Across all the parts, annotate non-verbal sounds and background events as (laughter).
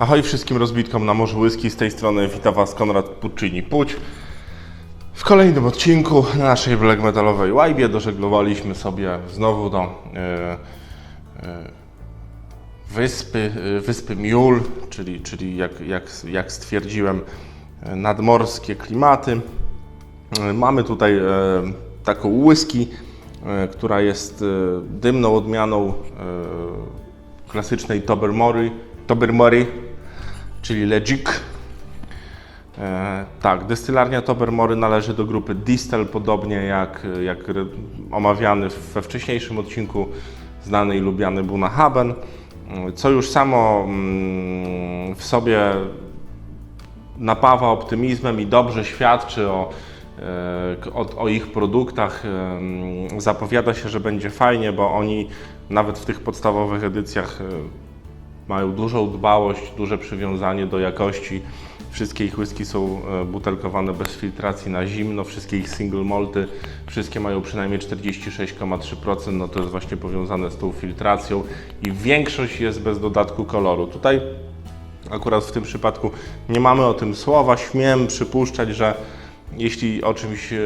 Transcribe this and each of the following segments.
Ahoj wszystkim rozbitkom na Morzu Whisky, z tej strony wita Was Konrad Puccini Puć. W kolejnym odcinku na naszej black metalowej łajbie dożeglowaliśmy sobie znowu do e, e, wyspy, e, wyspy Miul, czyli, czyli jak, jak, jak stwierdziłem nadmorskie klimaty. Mamy tutaj taką e, która jest dymną odmianą e, klasycznej Tobermory, Tobermory czyli Legic. E, tak, destylarnia Tobermory należy do grupy Distel, podobnie jak, jak omawiany we wcześniejszym odcinku znany i lubiany Bunahaben, e, co już samo mm, w sobie napawa optymizmem i dobrze świadczy o, e, o, o ich produktach. Em, Zapowiada się, że będzie fajnie, bo oni nawet w tych podstawowych edycjach e, mają dużą dbałość, duże przywiązanie do jakości. Wszystkie ich whisky są e, butelkowane bez filtracji na zimno, wszystkie ich single malty, wszystkie mają przynajmniej 46,3%, no to jest właśnie powiązane z tą filtracją i większość jest bez dodatku koloru. Tutaj Akurat w tym przypadku nie mamy o tym słowa. Śmiem przypuszczać, że jeśli o czymś e,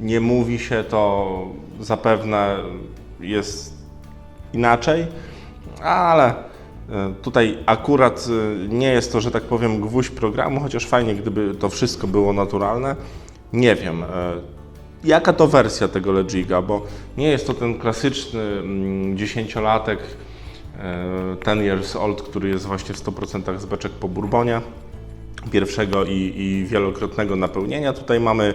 nie mówi się, to zapewne jest inaczej, ale e, tutaj akurat e, nie jest to, że tak powiem, gwóźdź programu, chociaż fajnie, gdyby to wszystko było naturalne. Nie wiem. e, Jaka to wersja tego Legiga, bo nie jest to ten klasyczny mm, dziesięciolatek, ten years old, który jest właśnie w 100% z beczek po bourbonie pierwszego i, i wielokrotnego napełnienia. Tutaj mamy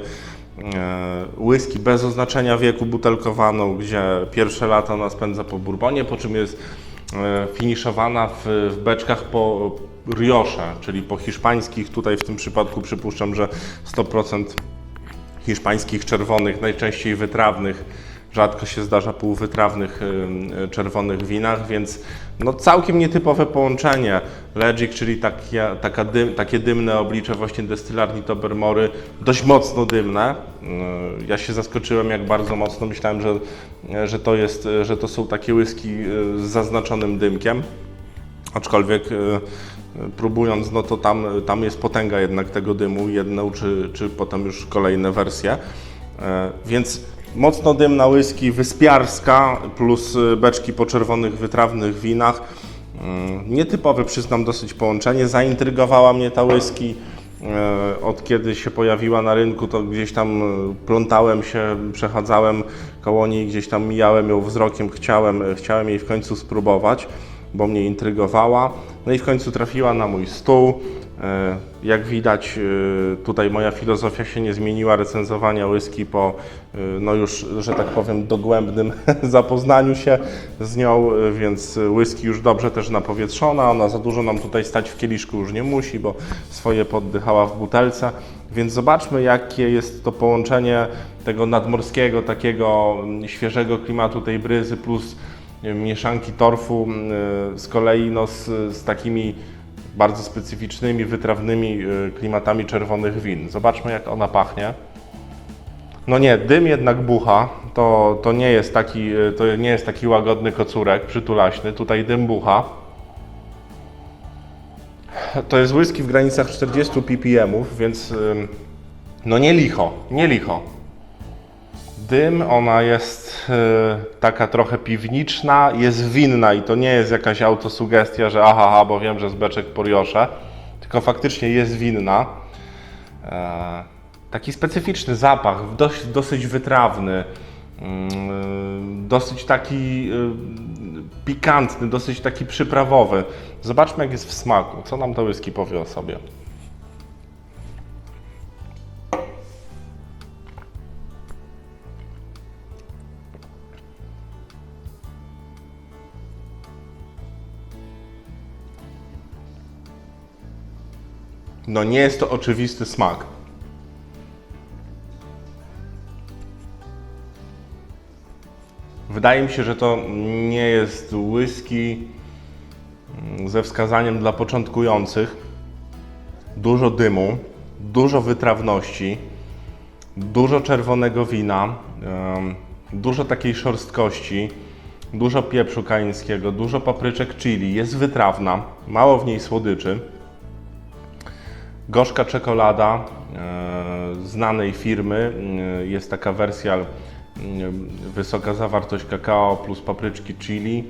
whisky bez oznaczenia wieku butelkowaną, gdzie pierwsze lata ona spędza po bourbonie, po czym jest finiszowana w, w beczkach po riosze, czyli po hiszpańskich. Tutaj w tym przypadku przypuszczam, że 100% hiszpańskich czerwonych, najczęściej wytrawnych. Rzadko się zdarza półwytrawnych czerwonych winach, więc no całkiem nietypowe połączenie. Legic, czyli takie, taka dym, takie dymne oblicze właśnie destylarni Tobermory, dość mocno dymne. Yy, Ja się zaskoczyłem, jak bardzo mocno myślałem, że, że, to, jest, że to są takie whisky y, z zaznaczonym dymkiem aczkolwiek e, próbując, no to tam, tam jest potęga jednak tego dymu, jedną czy, czy potem już kolejne wersje. Więc mocno dymna whisky wyspiarska plus e, beczki po czerwonych wytrawnych winach. Mm, Nietypowe, przyznam, dosyć połączenie. Zaintrygowała mnie ta whisky. E, Od kiedy się pojawiła na rynku, to gdzieś tam e, plątałem się, przechadzałem koło niej, gdzieś tam mijałem ją wzrokiem, chciałem, chciałem jej w końcu spróbować bo mnie intrygowała. No i w końcu trafiła na mój stół. E, Jak widać, e, tutaj moja filozofia się nie zmieniła recenzowania whisky po, e, no już, że tak powiem, dogłębnym (laughs) zapoznaniu się z nią, więc whisky już dobrze też napowietrzona. Ona za dużo nam tutaj stać w kieliszku już nie musi, bo swoje poddychała w butelce. Więc zobaczmy, jakie jest to połączenie tego nadmorskiego, takiego mm, świeżego klimatu tej bryzy plus mieszanki torfu y, z kolei no, z, z takimi bardzo specyficznymi, wytrawnymi y, klimatami czerwonych win. Zobaczmy jak ona pachnie. No nie, dym jednak bucha. To, to, nie, jest taki, y, to nie jest taki łagodny kocurek przytulaśny. Tutaj dym bucha. To jest whisky w granicach 40 ppm, więc no nie licho, nie licho. Dym, ona jest e, taka trochę piwniczna, jest winna i to nie jest jakaś autosugestia, że aha, aha bo wiem, że z beczek poriosze, tylko faktycznie jest winna. E, taki specyficzny zapach, dość, dosyć wytrawny, mm, dosyć taki e, pikantny, dosyć taki przyprawowy. Zobaczmy jak jest w smaku, co nam to whisky powie o sobie. No nie jest to oczywisty smak. Wydaje mi się, że to nie jest whisky mm, ze wskazaniem dla początkujących. Dużo dymu, dużo wytrawności, dużo czerwonego wina, dużo takiej szorstkości. Dużo pieprzu kaińskiego, dużo papryczek chili, jest wytrawna, mało w niej słodyczy. Gorzka czekolada e, znanej firmy. E, jest taka wersja e, wysoka zawartość kakao plus papryczki chili.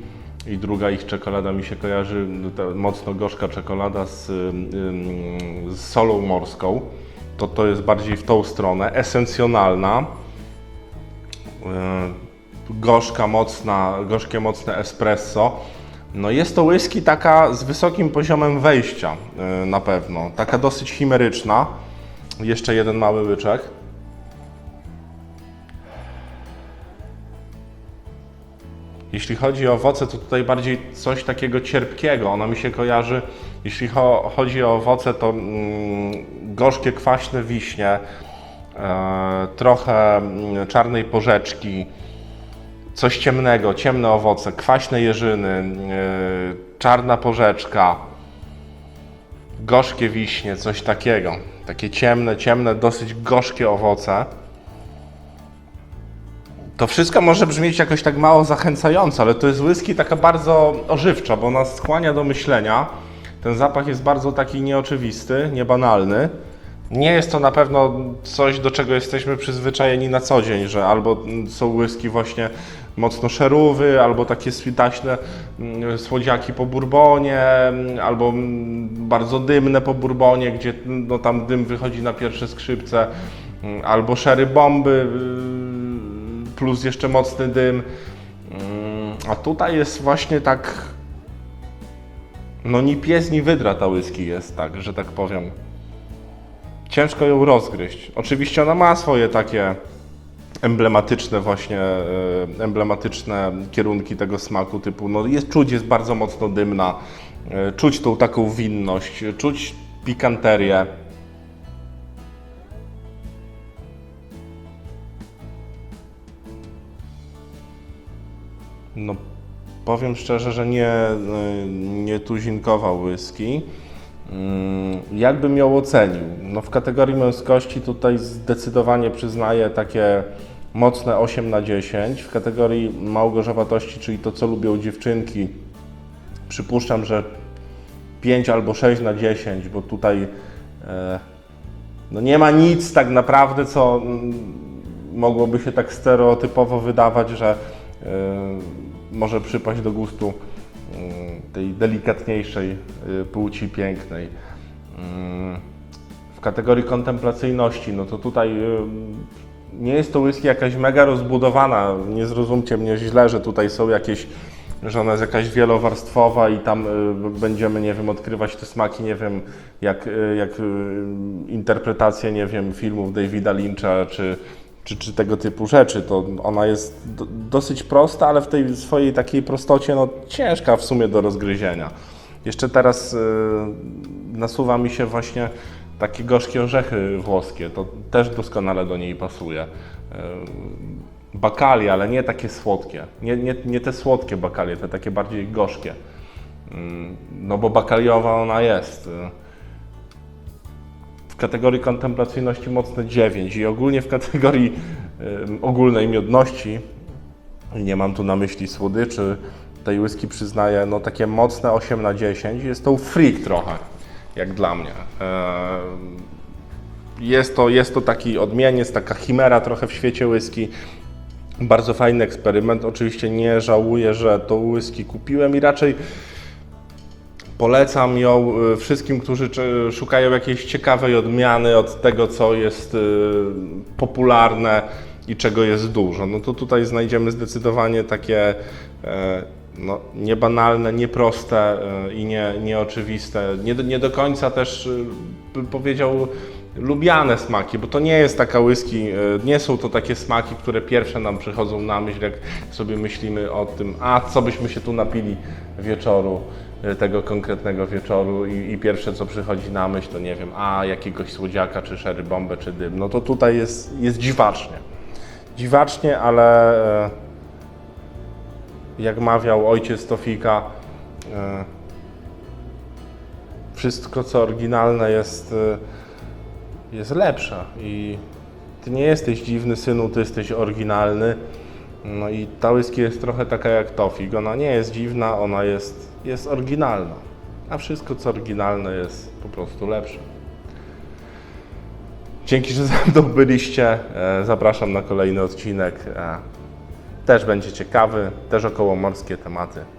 I druga ich czekolada mi się kojarzy, no, mocno gorzka czekolada z, z solą morską. To, to jest bardziej w tą stronę. Esencjonalna. Gorzka, mocna, gorzkie, mocne espresso. No jest to whisky taka z wysokim poziomem wejścia yy, na pewno. Taka dosyć chimeryczna. Jeszcze jeden mały łyczek. Jeśli chodzi o owoce, to tutaj bardziej coś takiego cierpkiego. Ona mi się kojarzy, jeśli cho chodzi o owoce, to mm, gorzkie, kwaśne wiśnie, e, trochę mm, czarnej porzeczki, coś ciemnego, ciemne owoce, kwaśne jeżyny, yy, czarna porzeczka, gorzkie wiśnie, coś takiego. Takie ciemne, ciemne, dosyć gorzkie owoce. To wszystko może brzmieć jakoś tak mało zachęcająco, ale to jest whisky taka bardzo ożywcza, bo nas skłania do myślenia. Ten zapach jest bardzo taki nieoczywisty, niebanalny. Nie jest to na pewno coś, do czego jesteśmy przyzwyczajeni na co dzień, że albo są whisky właśnie mocno szerówy, albo takie switaśne mm, słodziaki po bourbonie, mm, albo mm, bardzo dymne po bourbonie, gdzie no, tam dym wychodzi na pierwsze skrzypce, albo szery bomby plus jeszcze mocny dym. A tutaj jest właśnie tak, no ni pies, ni wydra ta whisky jest, tak, że tak powiem ciężko ją rozgryźć. Oczywiście ona ma swoje takie emblematyczne właśnie, e, emblematyczne kierunki tego smaku typu, no jest czuć, jest bardzo mocno dymna, e, czuć tą taką winność, czuć pikanterię. No powiem szczerze, że nie, e, nie tuzinkował whisky. Mm, Jakbym ją ocenił? No w kategorii męskości tutaj zdecydowanie przyznaję takie mocne 8 na 10. W kategorii małgorzatowatości, czyli to co lubią dziewczynki, przypuszczam, że 5 albo 6 na 10, bo tutaj e, no nie ma nic tak naprawdę, co mm, mogłoby się tak stereotypowo wydawać, że e, może przypaść do gustu tej delikatniejszej y, płci pięknej. Mm, W kategorii kontemplacyjności, no to tutaj y, nie jest to whisky jakaś mega rozbudowana. Nie zrozumcie mnie źle, że tutaj są jakieś, że ona jest jakaś wielowarstwowa i tam y, będziemy, nie wiem, odkrywać te smaki, nie wiem, jak, jak interpretacje, nie wiem, filmów Davida Lyncha czy, czy, czy tego typu rzeczy. To ona jest do, dosyć prosta, ale w tej swojej takiej prostocie no, ciężka w sumie do rozgryzienia. Jeszcze teraz y, nasuwa mi się właśnie takie gorzkie orzechy włoskie. To też doskonale do niej pasuje. Y, bakalie, ale nie takie słodkie. Nie, nie, nie te słodkie bakalie, te takie bardziej gorzkie. Mm, No bo bakaliowa ona jest. y. W kategorii kontemplacyjności mocne 9 i ogólnie w kategorii y, ogólnej miodności, nie mam tu na myśli słodyczy, tej whisky przyznaję no takie mocne 8 na 10. Jest to freak trochę, jak dla mnie. Jest to, jest to taki odmieniec, taka chimera trochę w świecie whisky. Bardzo fajny eksperyment. Oczywiście nie żałuję, że to whisky kupiłem i raczej Polecam ją y, wszystkim, którzy szukają jakiejś ciekawej odmiany od tego, co jest y, popularne i czego jest dużo. No to tutaj znajdziemy zdecydowanie takie e, no, niebanalne, nieproste e, i nie, nieoczywiste, nie nie do końca też y, bym powiedział lubiane smaki, bo to nie jest taka whisky, e, nie są to takie smaki, które pierwsze nam przychodzą na myśl, jak sobie myślimy o tym, a co byśmy się tu napili wieczoru, tego konkretnego wieczoru i, i pierwsze co przychodzi na myśl to nie wiem, a jakiegoś słodziaka, czy szery bombę, czy dym. No to tutaj jest, jest dziwacznie. Dziwacznie, ale e, jak mawiał ojciec Tofika, e, wszystko co oryginalne jest, e, jest lepsze i ty nie jesteś dziwny synu, ty jesteś oryginalny No i ta jest trochę taka jak Tofik. Ona nie jest dziwna, ona jest, jest oryginalna. A wszystko co oryginalne jest po prostu lepsze. Dzięki, że (laughs) ze mną byliście. E, Zapraszam na kolejny odcinek. E, Też będzie ciekawy, też okołomorskie tematy. Ahoj!